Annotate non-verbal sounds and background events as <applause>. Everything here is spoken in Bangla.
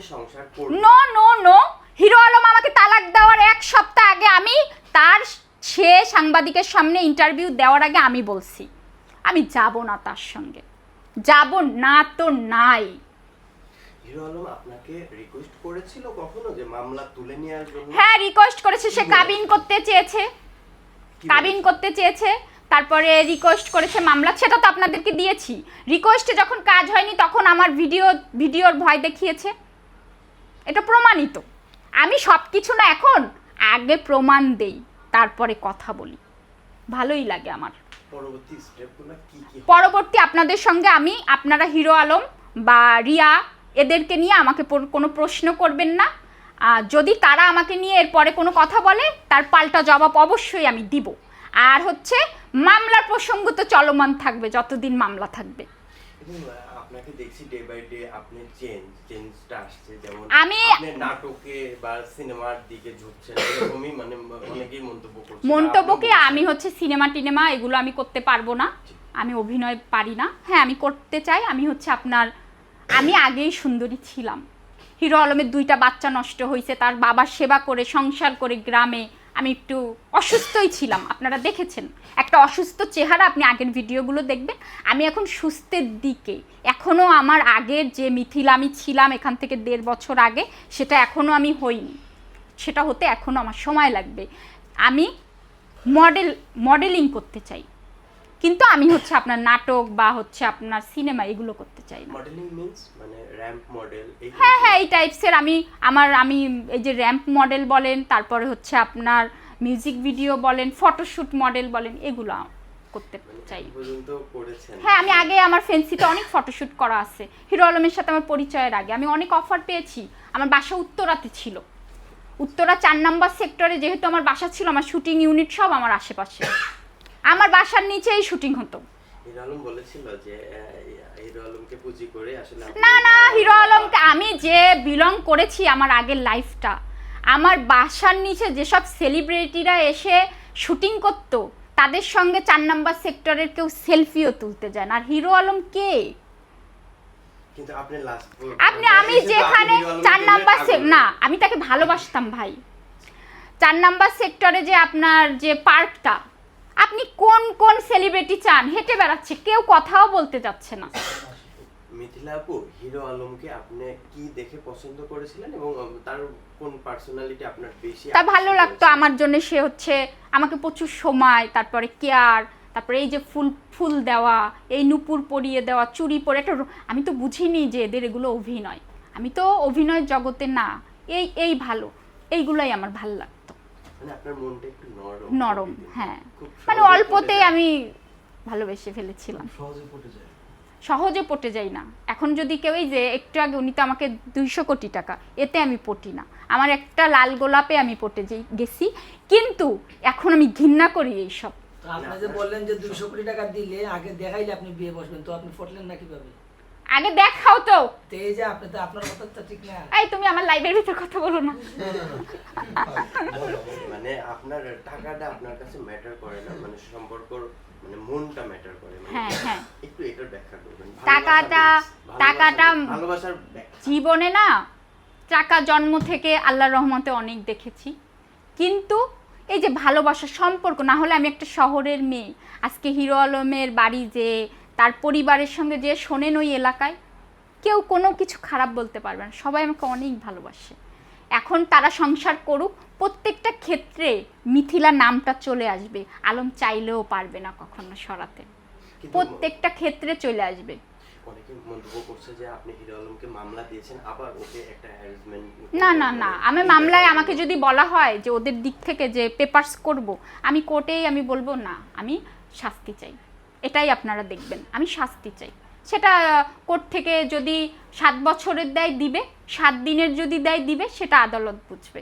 আমি সংসার করব? No no no Hero Alam আমাকে তালাক দেওয়ার এক সপ্তাহ আগে আমি তার সে সাংবাদিকের সামনে ইন্টারভিউ দেওয়ার আগে আমি বলছি আমি যাব না তার সঙ্গে। যাব না তো নাই। হিরো আলম আপনাকে রিকোয়েস্ট করেছিল কখনো যে মামলা তুলে নেওয়ার জন্য? হ্যাঁ রিকোয়েস্ট করেছে সে কাবিন করতে চেয়েছে। কাবিন করতে চেয়েছে তারপরে রিকোয়েস্ট করেছে মামলা সেটা তো আপনাদেরকে দিয়েছি। রিকোয়েস্টে যখন কাজ হয়নি তখন আমার ভিডিও ভিডিওর ভয় দেখিয়েছে। এটা প্রমাণিত। আমি সব কিছু না এখন আগে প্রমাণ দেই তারপরে কথা বলি। ভালোই লাগে আমার। পরবর্তী আপনাদের সঙ্গে আমি আপনারা হিরো আলম বা রিয়া এদেরকে নিয়ে আমাকে কোনো প্রশ্ন করবেন না। আর যদি তারা আমাকে নিয়ে এরপরে কোনো কথা বলে তার পাল্টা জবাব অবশ্যই আমি দিব। আর হচ্ছে মামলার প্রসঙ্গ তো চলমান থাকবে যতদিন মামলা থাকবে। আপনাকে দেখছি ডে বাই ডে আপনি চেঞ্জ চেঞ্জটা আসছে। যেমন আমি- আপনি নাটকে বা সিনেমার দিকে ঝুঁকছেন এরকমই মানে <coughs> অনেকেই মন্তব্য করছে মন্তব্যকে আপনিও আমি হচ্ছে সিনেমা টিনেমা এগুলো আমি করতে পারব না। আমি অভিনয় পারি না। হ্যাঁ আমি করতে চাই। আমি হচ্ছে আপনার আমি আগেই সুন্দরী ছিলাম। হিরো আলমের দুইটা বাচ্চা নষ্ট হয়েছে তার বাবার সেবা করে সংসার করে গ্রামে আমি একটু অসুস্থই ছিলাম, আপনারা দেখেছেন। একটা অসুস্থ চেহারা, আপনি আগের ভিডিওগুলো দেখবেন। আমি এখন সুস্থের দিকে। এখনও আমার আগের যে মিথিল আমি ছিলাম এখান থেকে দেড় বছর আগে, সেটা এখনও আমি হইনি। সেটা হতে এখনও আমার সময় লাগবে। আমি মডেল, মডেলিং করতে চাই। কিন্তু আমি হচ্ছে আপনার নাটক বা হচ্ছে আপনার সিনেমা এগুলো করতে চাই না। মডেলিং মিন্স মানে র্যাম্প মডেল হ্যাঁ হ্যাঁ এই টাইপসের আমি আমার আমি এই যে র্যাম্প মডেল বলেন তারপরে হচ্ছে আপনার মিউজিক ভিডিও বলেন ফটোশ্যুট মডেল বলেন এগুলো করতে মানে চাই। হ্যাঁ আমি আগে আমার ফেন্সিতে অনেক ফটোশ্যুট করা আছে। হিরো আলমের সাথে আমার পরিচয়ের আগে। আমি অনেক অফার পেয়েছি। আমার বাসা উত্তরাতে ছিল। উত্তরা চার নাম্বার সেক্টরে যেহেতু আমার বাসা ছিল আমার শুটিং ইউনিট সব আমার আশেপাশে। আমার বাসার নিচেই শুটিং হতো। হিরো আলম বলেছিল যে হিরো আলমকে পুঁজি করে আসলে না না হিরো আলমকে আমি যে বিলং করেছি আমার আগের লাইফটা আমার বাসার নিচে যেসব সেলিব্রিটিরা এসে শুটিং করতো তাদের সঙ্গে চার নাম্বার সেক্টরের কেউ সেলফিও তুলতে যায় না। আর হিরো আলম কে? কিন্তু আপনি লাস্ট আপনি আমি যেখানে চার নাম্বার না আমি তাকে ভালোবাসতাম ভাই। চার নাম্বার সেক্টরে যে আপনার যে পার্কটা আপনি কোন কোন সেলিব্রিটি চান? হেঁটে বেড়াচ্ছে কেউ কথাও বলতে যাচ্ছে না। মিথিলা আপু হিরো আলমকে আপনি কি দেখে পছন্দ করেছিলেন এবং তার কোন পার্সোনালিটি আপনার বেশি তা ভালো লাগতো আমার জন্য সে হচ্ছে আমাকে প্রচুর সময় তারপরে কেয়ার তারপরে এই যে ফুল ফুল দেওয়া এই নুপুর পরিয়ে দেওয়া চুড়ি পরে একটা আমি তো বুঝিনি যে এদের এগুলো অভিনয়। আমি তো অভিনয় জগতে না এই এই ভালো এইগুলোই আমার ভালো লাগতো মানে আপনার মনটা একটু নরম নরম হ্যাঁ। মানে সহজে অল্পতে আমি ভালোবেসে ফেলেছিলাম। সহজে পটে যায়। যাই না। এখন যদি কেউ এই যে একটু আগে উনি তো আমাকে দুইশো কোটি টাকা এতে আমি পটি না। আমার একটা লাল গোলাপে আমি পটে যাই গেছি। কিন্তু এখন আমি ঘৃণা করি এইসব। আপনি যে বললেন যে দুইশো কোটি টাকা দিলে আগে দেখাইলে আপনি বিয়ে বসবেন তো আপনি ফটলেন না কীভাবে? আগে দেখাও তো। তো এই যে আপনি তো আপনার কথা তো ঠিক না। এই তুমি আমার লাইভের ভিতর কথা বলো না। মানে আপনার টাকাটা আপনার কাছে ম্যাটার করে না মানে সম্পর্কর মানে মনটা ম্যাটার করে। মানে হ্যাঁ, হ্যাঁ। একটু এটার ব্যাখ্যা করবেন। টাকাটা- টাকাটা- ভালোবাসার জীবনে না টাকা জন্ম থেকে আল্লাহর রহমতে অনেক দেখেছি। কিন্তু এই যে ভালোবাসা সম্পর্ক না হলে আমি একটা শহরের মেয়ে আজকে হিরো আলমের বাড়ি যে তার পরিবারের সঙ্গে যে শোনেন ওই এলাকায় কেউ কোনো কিছু খারাপ বলতে পারবে না। সবাই আমাকে অনেক ভালোবাসে। এখন তারা সংসার করুক প্রত্যেকটা ক্ষেত্রে মিথিলা নামটা চলে আসবে। আলম চাইলেও পারবে না কখনো সরাতে। প্রত্যেকটা ক্ষেত্রে চলে আসবে। না না না। আমি মামলায় আমাকে যদি বলা হয় যে ওদের দিক থেকে যে পেপারস করব আমি কোর্টেই আমি বলব না। আমি শাস্তি চাই। এটাই আপনারা দেখবেন। আমি শাস্তি চাই। সেটা কোর্ট থেকে যদি সাত বছরের দেয় দিবে, সাত দিনের যদি দেয় দিবে, সেটা আদালত বুঝবে।